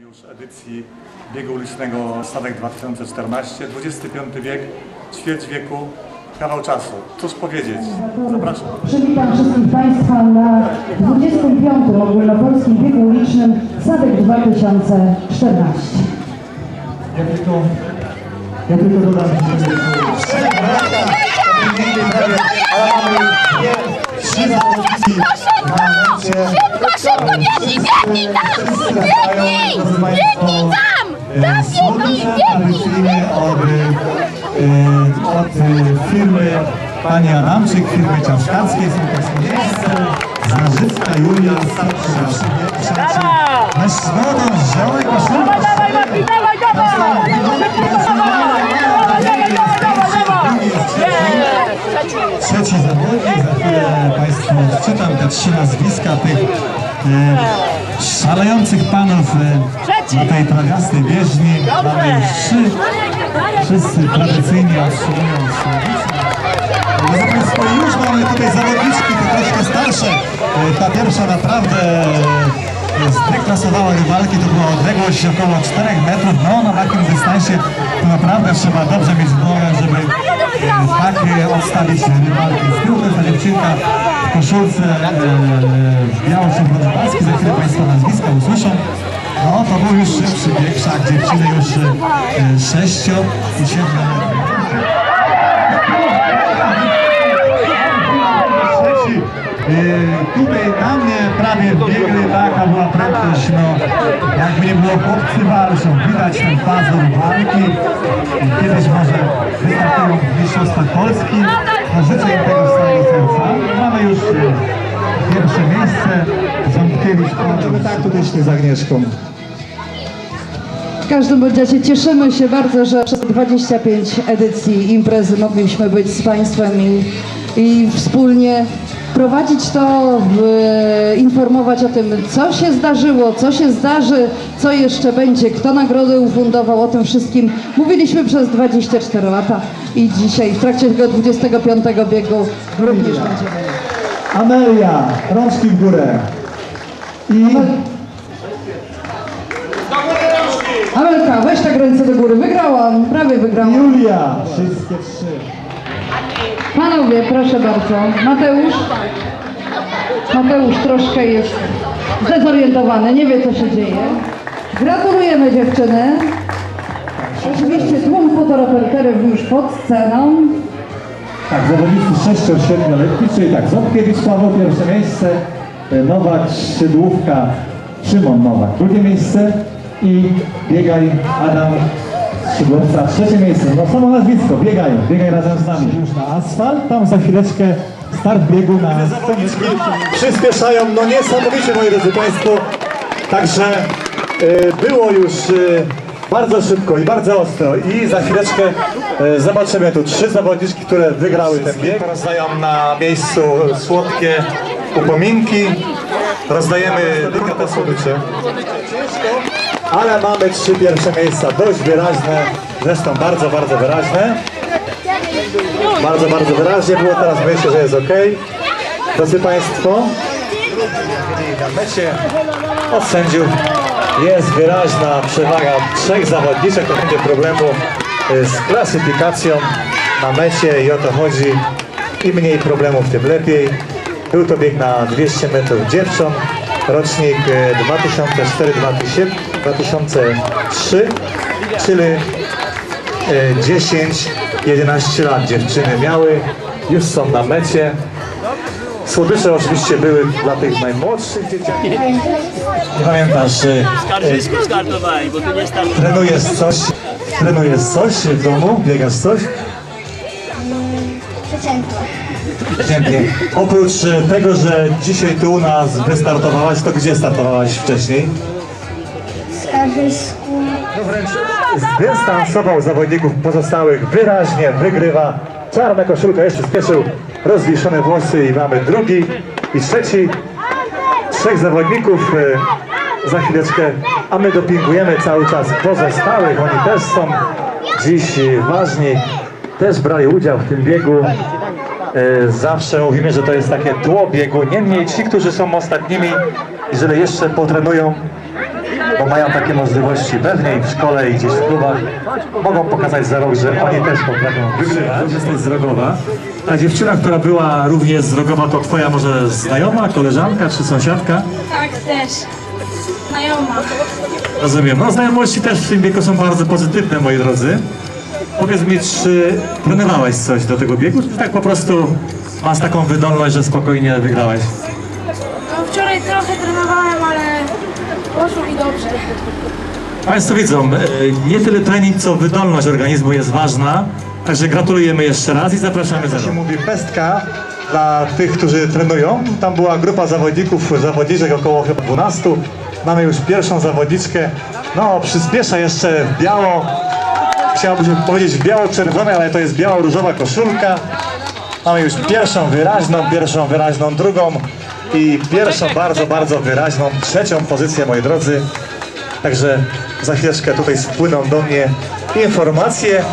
już edycji biegu ulicznego Stadek 2014, 25 wiek, ćwierć wieku, kawał czasu. Cóż powiedzieć? Zapraszam. Przywitam wszystkich Państwa na 25. ogólnopolskim biegu ulicznym Sadek 2014. Ja tylko, ja tylko dodam, że pięknej prawie, ale mamy dwie, trzy zawodnicy na mecie. Biegnij, biegnij tam! Biegnij! Biegnij tam! Tam biegnij, biegnij! od, e, od e, firmy pani Adamczyk, firmy książkarskiej, są to miejsce. Zarzycka Julia, starsza przyjaciół. Masz zgodę, ziołek, koszulka. Dawaj, dawaj, dawaj, Trzeci zawodnik, za chwilę Państwu czytam te trzy nazwiska tych e, szalejących panów e, na tej trawiastej bieżni. Mamy już trzy, wszyscy tradycyjnie otrzymują Państwo, już mamy tutaj zawodniczki, troszkę starsze. E, Ta pierwsza naprawdę e, zdeklasowała rywalki, to była odległość około 4 metrów. No na takim dystansie to naprawdę trzeba dobrze mieć nogę, żeby e, tak e, odstawić rywalki. Z tyłu to jest ta dziewczynka w koszulce e, w biało-szymbrążowalskiej. Za chwilę Państwo nazwiska usłyszą. No to był już szybszy bieg, wszak dziewczyny już e, 6 i 7 trzeci. Yy, tutaj na mnie prawie biegły, taka była prędkość, no jakby nie było chłopcy walczą, widać ten pazur walki. I Kiedyś może wystartują w Mistrzostwach Polski, no życzę im tego z całego serca. Mamy już yy, pierwsze miejsce, Ząbkiewicz, Kończymy tak tutaj z Agnieszką. W każdym razie cieszymy się bardzo, że przez 25 edycji imprezy mogliśmy być z Państwem i, i wspólnie prowadzić to, w, informować o tym, co się zdarzyło, co się zdarzy, co jeszcze będzie, kto nagrodę ufundował, o tym wszystkim mówiliśmy przez 24 lata i dzisiaj w trakcie tego 25 biegu również będziemy. Amelia, rączki w górę. I Amelka, weź tak ręce do góry. Wygrałam, prawie wygrałam. Julia, wszystkie trzy. Panowie, proszę bardzo. Mateusz? Mateusz troszkę jest zdezorientowany, nie wie co się dzieje. Gratulujemy dziewczyny. Oczywiście tłum fotoreporterów już pod sceną. Tak, zawodnicy 6-7-letni, czyli tak, Ząbkiewicz Paweł pierwsze miejsce, e, Nowak Szydłówka, Szymon Nowak drugie miejsce i biegaj Adam Szydłowca trzecie miejsce. No samo nazwisko, biegaj, biegaj razem z nami. Już na asfalt, tam za chwileczkę start biegu na... Zawodniczki przyspieszają, no niesamowicie moi drodzy Państwo, także e, było już e, bardzo szybko i bardzo ostro i za chwileczkę e, zobaczymy tu trzy zawodniczki, które wygrały ten bieg. Rozdają na miejscu słodkie upominki, rozdajemy delikatne słodycze ale mamy trzy pierwsze miejsca, dość wyraźne, zresztą bardzo, bardzo wyraźne. Bardzo, bardzo wyraźnie było, teraz myślę, że jest ok. Drodzy Państwo, na mecie od sędziów jest wyraźna przewaga trzech zawodniczek, to będzie problemu y, z klasyfikacją na mecie i o to chodzi. Im mniej problemów, tym lepiej. Był to bieg na 200 metrów dziewcząt, rocznik y, 2004-2007. 2003, czyli e, 10-11 lat dziewczyny miały, już są na mecie. Słodycze oczywiście były dla tych najmłodszych dzieci. Pamiętasz, że trenujesz coś, trenujesz coś w domu, biegasz coś? Dziękuję. Oprócz tego, że dzisiaj tu u nas wystartowałaś, to gdzie startowałaś wcześniej? Skarżysku. No wręcz zdystansował zawodników pozostałych, wyraźnie wygrywa. Czarna koszulka jeszcze spieszył, rozwieszone włosy i mamy drugi i trzeci. Trzech zawodników e, za chwileczkę, a my dopingujemy cały czas pozostałych. Oni też są dziś ważni, też brali udział w tym biegu. E, Zawsze mówimy, że to jest takie tło biegu. Niemniej ci, którzy są ostatnimi, jeżeli jeszcze potrenują, bo mają takie możliwości pewnie i w szkole i gdzieś w klubach. Mogą pokazać za rok, że oni też potrafią wygrać. Jesteś z Rogowa. Ta dziewczyna, która była również z Rogowa, to twoja może znajoma, koleżanka czy sąsiadka? Tak, też. Znajoma. Rozumiem. No znajomości też w tym wieku są bardzo pozytywne, moi drodzy. Powiedz mi, czy trenowałeś coś do tego biegu, czy tak po prostu masz taką wydolność, że spokojnie wygrałeś? Wczoraj trochę trenowałem, ale poszło mi dobrze. Państwo widzą, e, nie tyle trening, co wydolność organizmu jest ważna. Także gratulujemy jeszcze raz i zapraszamy za się mówi pestka dla tych, którzy trenują. Tam była grupa zawodników, zawodniczek około chyba 12. Mamy już pierwszą zawodniczkę. No, przyspiesza jeszcze w biało. Chciałbym powiedzieć w biało-czerwone, ale to jest biało-różowa koszulka. Mamy już pierwszą wyraźną, pierwszą wyraźną drugą i pierwszą bardzo, bardzo wyraźną trzecią pozycję, moi drodzy. Także za chwileczkę tutaj spłyną do mnie informacje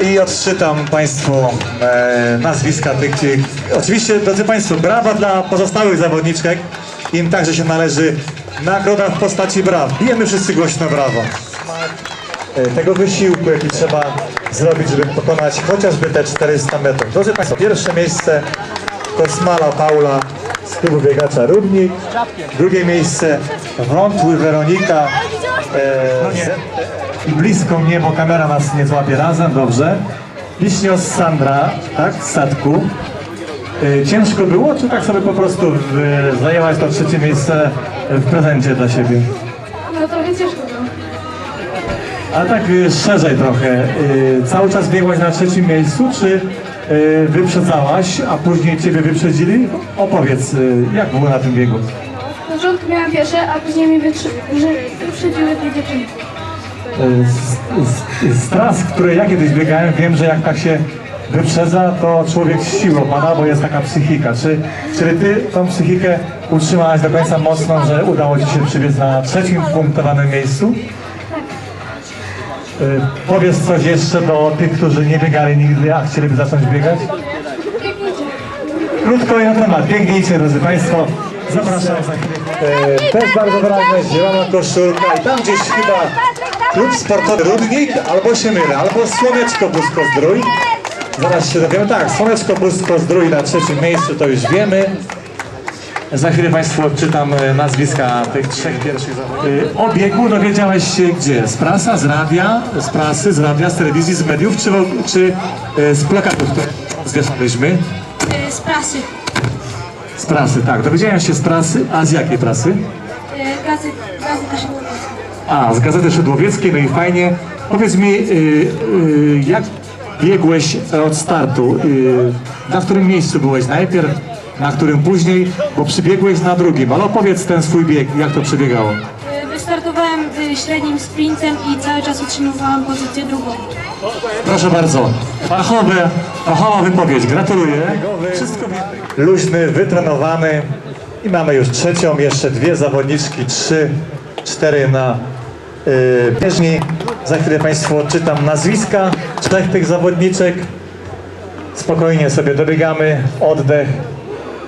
i odczytam Państwu e, nazwiska tych, których... Oczywiście, drodzy Państwo, brawa dla pozostałych zawodniczek. Im także się należy nagroda w postaci braw. Bijemy wszyscy głośno brawo. E, Tego wysiłku, jaki trzeba zrobić, żeby pokonać chociażby te 400 metrów. Drodzy Państwo, pierwsze miejsce Kosmala Paula z klubu biegacza Rudnik. Drugie miejsce Wątły Weronika. E, I blisko mnie, bo kamera nas nie złapie razem, dobrze. Liśnios Sandra, tak, z statku. E, ciężko było, czy tak sobie po prostu e, zajęłaś to trzecie miejsce w prezencie dla siebie? No trochę ciężko było. A tak y, szerzej trochę. Y, cały czas biegłaś na trzecim miejscu, czy wyprzedzałaś, a później ciebie wyprzedzili? Opowiedz, y, jak było na tym biegu? Na początku miałam pierwsze, a później mi wyprzedziły dwie dziewczyny. Y, z, z, z tras, które ja kiedyś biegałem, wiem, że jak tak się wyprzedza, to człowiek siłą pada, bo jest taka psychika. Czy, czy ty tą psychikę utrzymałaś do końca mocną, że udało ci się przybiec na trzecim punktowanym miejscu? Y, powiedz coś jeszcze do tych, którzy nie biegali nigdy, a chcieliby zacząć biegać? Krótko i na temat. Biegnijcie, drodzy Państwo. Zapraszam za chwilę. E, też bardzo wyraźna zielona koszulka i tam gdzieś chyba klub sportowy Rudnik, albo się mylę, albo Słoneczko Busko Zdrój. Zaraz się dowiemy. Tak, Słoneczko Busko Zdrój na trzecim miejscu, to już wiemy. Za chwilę Państwu odczytam e, nazwiska tych trzech pierwszych zawodników. O biegu dowiedziałeś się gdzie? Z prasa, z radia, z prasy, z radia, z telewizji, z mediów, czy, czy e, z plakatów, które zwieszaliśmy? Z prasy. Z prasy, tak. Dowiedziałem się z prasy, a z jakiej prasy? Gazeta. A, z Gazety Szydłowieckiej, no i fajnie. Powiedz mi, y, y, jak biegłeś od startu? Y, na którym miejscu byłeś najpierw, na którym później, bo przybiegłeś na drugim. Ale opowiedz ten swój bieg, jak to przebiegało. Wystartowałem y, średnim sprintem i cały czas utrzymywałam pozycję drugą. Proszę bardzo. Fachowe, fachowa wypowiedź. Gratuluję. Wszystko Luźny, wytrenowany i mamy już trzecią, jeszcze dwie zawodniczki, trzy, cztery na yy, bieżni. Za chwilę Państwu odczytam nazwiska trzech tych zawodniczek. Spokojnie sobie dobiegamy, oddech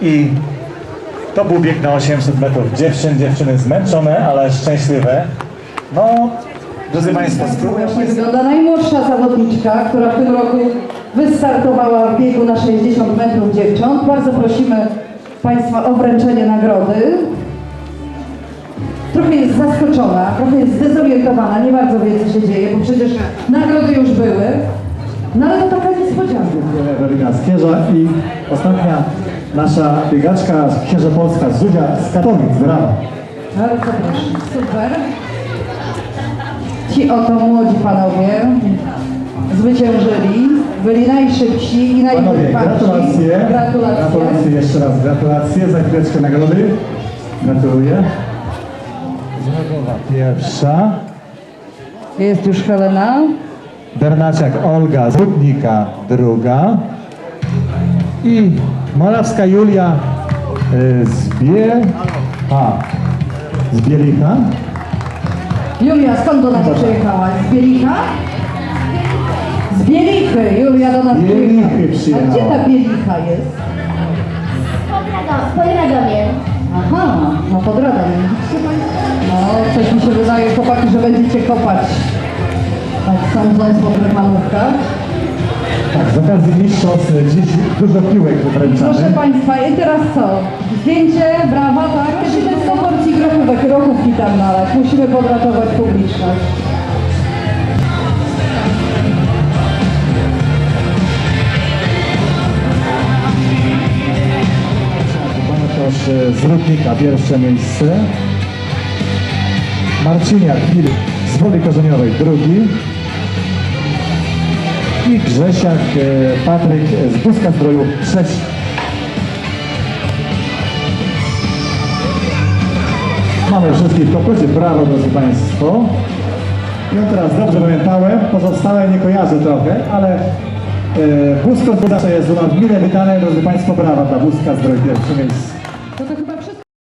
i to był bieg na 800 metrów dziewczyn, dziewczyny zmęczone, ale szczęśliwe. No, drodzy Państwo, Właśnie wygląda najmłodsza zawodniczka, która w tym roku wystartowała w biegu na 60 metrów dziewcząt. Bardzo prosimy Państwa o wręczenie nagrody. Trochę jest zaskoczona, trochę jest zdezorientowana, nie bardzo wie co się dzieje, bo przecież nagrody już były. No ale to taka niespodzianka. Ewelina z Kierza i ostatnia nasza biegaczka z Księża Polska, Zuzia z Katowic. Brawo. Bardzo proszę, super. Ci oto młodzi panowie zwyciężyli, byli najszybsi i Panowie, najwytrwalsi. gratulacje. Gratulacje. Gratulacje jeszcze raz, gratulacje. Za chwileczkę nagrody. Gratuluję. Pierwsza. Jest już Helena. Bernaciak Olga z druga. I Morawska Julia y, z Bie... A, z Bielicha. Julia, skąd do nas przyjechałaś? Z Bielicha? Z Bielichy. Julia do nas Bielichy przyjechała. A gdzie ta Bielicha jest? Pod Radomiem. Aha, no pod Radom. No, coś mi się wydaje. będziecie kopać. Tak sądząc po tych malówkach. Tak, z okazji mistrzostw e, dziś dużo piłek Proszę wręczamy. Państwa, i teraz co? Zdjęcie, brawa, tak? Musimy z proporcji grochówek, grochówki tam nalać. Musimy podratować publiczność. Bartosz e, z Rudnika pierwsze miejsce. Marciniak Filip z Woli Korzeniowej drugi. I Grzesiak e, Patryk z Buzka Zdroju trzeci. Mamy wszystkich w brawo drodzy Państwo. On teraz dobrze pamiętałem, pozostałe nie kojarzę trochę, ale e, Buzko Zdroju jest u nas mile witane, drodzy Państwo, brawa dla Buzka Zdroju pierwsze